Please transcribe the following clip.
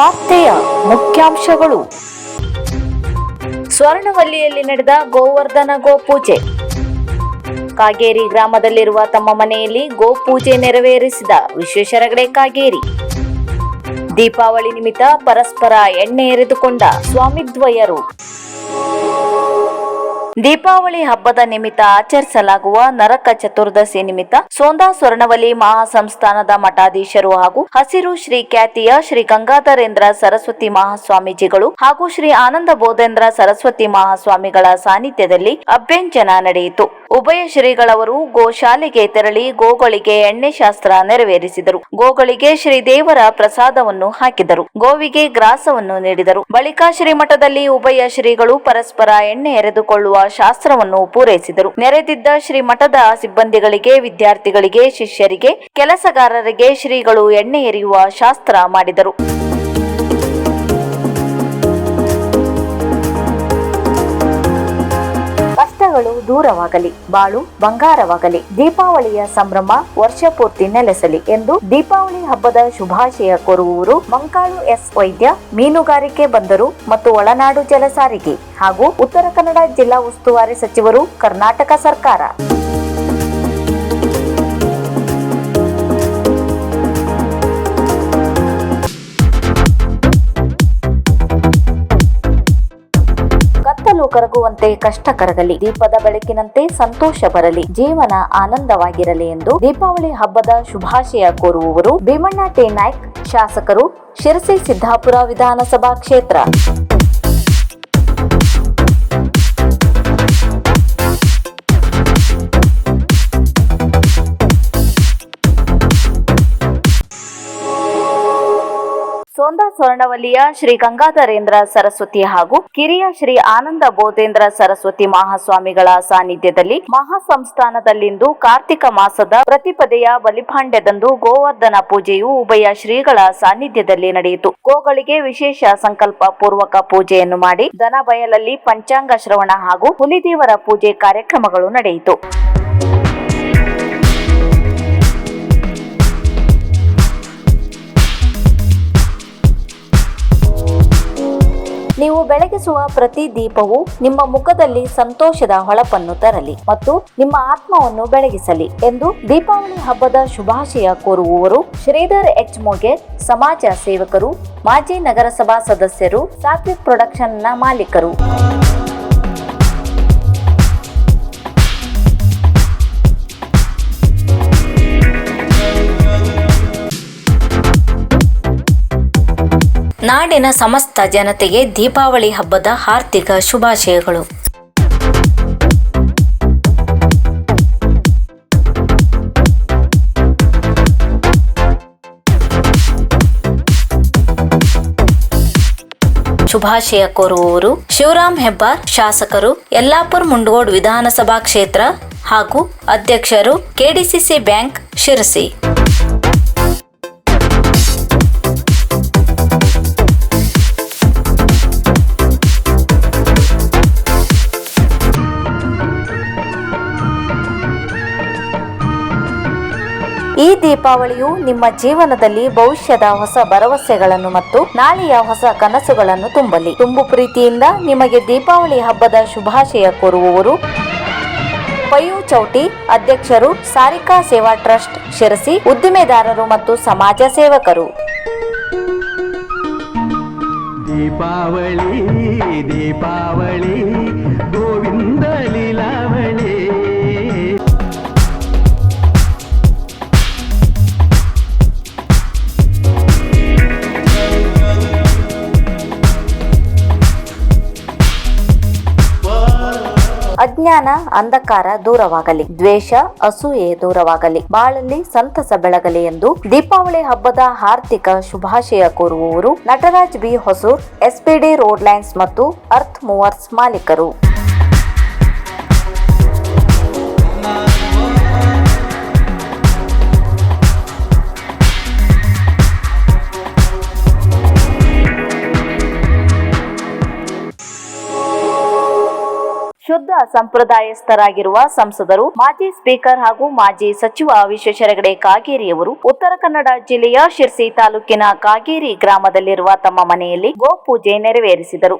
ವಾರ್ತೆಯ ಮುಖ್ಯಾಂಶಗಳು. ಸ್ವರ್ಣವಲ್ಲಿಯಲ್ಲಿ ನಡೆದ ಗೋವರ್ಧನ ಗೋಪೂಜೆ ಕಾಗೇರಿ ಗ್ರಾಮದಲ್ಲಿರುವ ತಮ್ಮ ಮನೆಯಲ್ಲಿ ಗೋಪೂಜೆ ನೆರವೇರಿಸಿದ ವಿಶ್ವೇಶ್ವರಗಡೆ ಕಾಗೇರಿ. ದೀಪಾವಳಿ ನಿಮಿತ್ತ ಪರಸ್ಪರ ಎಣ್ಣೆ ಎರೆದುಕೊಂಡ ಸ್ವಾಮಿದ್ವಯರು. ದೀಪಾವಳಿ ಹಬ್ಬದ ನಿಮಿತ್ತ ಆಚರಿಸಲಾಗುವ ನರಕ ಚತುರ್ದಶಿ ನಿಮಿತ್ತ ಸೋಂದಾ ಸ್ವರ್ಣವಲಿ ಮಹಾಸಂಸ್ಥಾನದ ಮಠಾಧೀಶರು ಹಾಗೂ ಹಸಿರು ಶ್ರೀ ಖ್ಯಾತಿಯ ಶ್ರೀ ಗಂಗಾಧರೇಂದ್ರ ಸರಸ್ವತಿ ಮಹಾಸ್ವಾಮೀಜಿಗಳು ಹಾಗೂ ಶ್ರೀ ಆನಂದ ಬೋಧೇಂದ್ರ ಸರಸ್ವತಿ ಮಹಾಸ್ವಾಮಿಗಳ ಸಾನ್ನಿಧ್ಯದಲ್ಲಿ ಅಭ್ಯಂಜನ ನಡೆಯಿತು. ಉಭಯ ಶ್ರೀಗಳವರು ಗೋಶಾಲೆಗೆ ತೆರಳಿ ಗೋಗಳಿಗೆ ಎಣ್ಣೆ ಶಾಸ್ತ್ರ ನೆರವೇರಿಸಿದರು. ಗೋಗಳಿಗೆ ಶ್ರೀದೇವರ ಪ್ರಸಾದವನ್ನು ಹಾಕಿದರು. ಗೋವಿಗೆ ಗ್ರಾಸವನ್ನು ನೀಡಿದರು. ಬಳಿಕ ಶ್ರೀಮಠದಲ್ಲಿ ಉಭಯ ಶ್ರೀಗಳು ಪರಸ್ಪರ ಎಣ್ಣೆ ಎರೆದುಕೊಳ್ಳುವ ಶಾಸ್ತ್ರವನ್ನು ಪೂರೈಸಿದರು. ನೆರೆದಿದ್ದ ಶ್ರೀಮಠದ ಸಿಬ್ಬಂದಿಗಳಿಗೆ, ವಿದ್ಯಾರ್ಥಿಗಳಿಗೆ, ಶಿಷ್ಯರಿಗೆ, ಕೆಲಸಗಾರರಿಗೆ ಶ್ರೀಗಳು ಎಣ್ಣೆ ಎರೆಯುವ ಶಾಸ್ತ್ರ ಮಾಡಿದರು. ಕಷ್ಟಗಳು ದೂರವಾಗಲಿ, ಬಾಳು ಬಂಗಾರವಾಗಲಿ, ದೀಪಾವಳಿಯ ಸಂಭ್ರಮ ವರ್ಷ ಪೂರ್ತಿ ನೆಲೆಸಲಿ ಎಂದು ದೀಪಾವಳಿ ಹಬ್ಬದ ಶುಭಾಶಯ ಕೋರುವವರು ಮಂಕಾಳು ಎಸ್ ವೈದ್ಯ, ಮೀನುಗಾರಿಕೆ ಬಂದರು ಮತ್ತು ಒಳನಾಡು ಜಲ ಸಾರಿಗೆ ಹಾಗೂ ಉತ್ತರ ಕನ್ನಡ ಜಿಲ್ಲಾ ಉಸ್ತುವಾರಿ ಸಚಿವರು ಕರ್ನಾಟಕ ಸರ್ಕಾರ. ಕತ್ತಲು ಕರಗುವಂತೆ ಕಷ್ಟ ಕರಗಲಿ. ದೀಪದ ಬೆಳಕಿನಂತೆ ಸಂತೋಷ ಬರಲಿ. ಜೀವನ ಆನಂದವಾಗಿರಲಿ ಎಂದು ದೀಪಾವಳಿ ಹಬ್ಬದ ಶುಭಾಶಯ ಕೋರುವವರು ಭೀಮಣ್ಣ ಟಿ ನಾಯ್ಕ್, ಶಾಸಕರು ಶಿರಸಿ ಸಿದ್ದಾಪುರ ವಿಧಾನಸಭಾ ಕ್ಷೇತ್ರ. ಸೋಂದಾ ಸ್ವರ್ಣವಲ್ಲಿಯ ಶ್ರೀ ಗಂಗಾಧರೇಂದ್ರ ಸರಸ್ವತಿ ಹಾಗೂ ಕಿರಿಯ ಶ್ರೀ ಆನಂದ ಬೋಧೇಂದ್ರ ಸರಸ್ವತಿ ಮಹಾಸ್ವಾಮಿಗಳ ಸಾನ್ನಿಧ್ಯದಲ್ಲಿ ಮಹಾಸಂಸ್ಥಾನದಲ್ಲಿಂದು ಕಾರ್ತಿಕ ಮಾಸದ ಪ್ರತಿಪದೆಯ ಬಲಿಪಾಂಡ್ಯದಂದು ಗೋವರ್ಧನ ಪೂಜೆಯು ಉಭಯ ಶ್ರೀಗಳ ಸಾನ್ನಿಧ್ಯದಲ್ಲಿ ನಡೆಯಿತು. ಗೋಗಳಿಗೆ ವಿಶೇಷ ಸಂಕಲ್ಪ ಪೂರ್ವಕ ಪೂಜೆಯನ್ನು ಮಾಡಿ ದನ ಪಂಚಾಂಗ ಶ್ರವಣ ಹಾಗೂ ಹುಲಿದೇವರ ಪೂಜೆ ಕಾರ್ಯಕ್ರಮಗಳು ನಡೆಯಿತು. ಬೆಳಗಿಸುವ ಪ್ರತಿ ದೀಪವು ನಿಮ್ಮ ಮುಖದಲ್ಲಿ ಸಂತೋಷದ ಹೊಳಪನ್ನು ತರಲಿ ಮತ್ತು ನಿಮ್ಮ ಆತ್ಮವನ್ನು ಬೆಳಗಿಸಲಿ ಎಂದು ದೀಪಾವಳಿ ಹಬ್ಬದ ಶುಭಾಶಯ ಕೋರುವವರು ಶ್ರೀಧರ್ ಎಚ್ ಮೊಗೇರ್ ಸಮಾಜ ಸೇವಕರು, ಮಾಜಿ ನಗರಸಭಾ ಸದಸ್ಯರು, ಸಾತ್ವಿಕ್ ಪ್ರೊಡಕ್ಷನ್ನ ಮಾಲೀಕರು. ನಾಡಿನ ಸಮಸ್ತ ಜನತೆಗೆ ದೀಪಾವಳಿ ಹಬ್ಬದ ಹಾರ್ದಿಕ ಶುಭಾಶಯಗಳು. ಶುಭಾಶಯ ಕೋರುವವರು ಶಿವರಾಮ್ ಹೆಬ್ಬಾರ್, ಶಾಸಕರು ಯಲ್ಲಾಪುರ್ ಮುಂಡಗೋಡ್ ವಿಧಾನಸಭಾ ಕ್ಷೇತ್ರ ಹಾಗೂ ಅಧ್ಯಕ್ಷರು ಕೆಡಿಸಿಸಿ ಬ್ಯಾಂಕ್ ಶಿರಸಿ. ಈ ದೀಪಾವಳಿಯು ನಿಮ್ಮ ಜೀವನದಲ್ಲಿ ಭವಿಷ್ಯದ ಹೊಸ ಭರವಸೆಗಳನ್ನು ಮತ್ತು ನಾಳೆಯ ಹೊಸ ಕನಸುಗಳನ್ನು ತುಂಬಲಿ. ತುಂಬು ಪ್ರೀತಿಯಿಂದ ನಿಮಗೆ ದೀಪಾವಳಿ ಹಬ್ಬದ ಶುಭಾಶಯ ಕೋರುವವರು ಪಯು ಚೌಟಿ, ಅಧ್ಯಕ್ಷರು ಸಾರಿಕಾ ಸೇವಾ ಟ್ರಸ್ಟ್, ಶಿರಸಿ, ಉದ್ದಿಮೆದಾರರು ಮತ್ತು ಸಮಾಜ ಸೇವಕರು. ದೀಪಾವಳಿ ದೀಪಾವಳಿ, ಗೋವಿಂದ ಲೀಲಾವಳಿ. ಅಜ್ಞಾನ ಅಂಧಕಾರ ದೂರವಾಗಲಿ, ದ್ವೇಷ, ಅಸೂಯೆ ದೂರವಾಗಲಿ, ಬಾಳಲ್ಲಿ ಸಂತಸ ಬೆಳಗಲಿ ಎಂದು ದೀಪಾವಳಿ ಹಬ್ಬದ ಹಾರ್ದಿಕ ಶುಭಾಶಯ ಕೋರುವವರು Nataraj B. Hosur SPD road lines ಮತ್ತು ಅರ್ಥ್ ಮೂವರ್ಸ್ ಮಾಲೀಕರು. ಶುದ್ಧ ಸಂಪ್ರದಾಯಸ್ಥರಾಗಿರುವ ಸಂಸದರು, ಮಾಜಿ ಸ್ಪೀಕರ್ ಹಾಗೂ ಮಾಜಿ ಸಚಿವ ವಿಶ್ವೇಶ್ವರ ಹೆಗಡೆ ಕಾಗೇರಿಯವರು ಉತ್ತರ ಕನ್ನಡ ಜಿಲ್ಲೆಯ ಶಿರ್ಸಿ ತಾಲೂಕಿನ ಕಾಗೇರಿ ಗ್ರಾಮದಲ್ಲಿರುವ ತಮ್ಮ ಮನೆಯಲ್ಲಿ ಗೋಪೂಜೆ ನೆರವೇರಿಸಿದರು.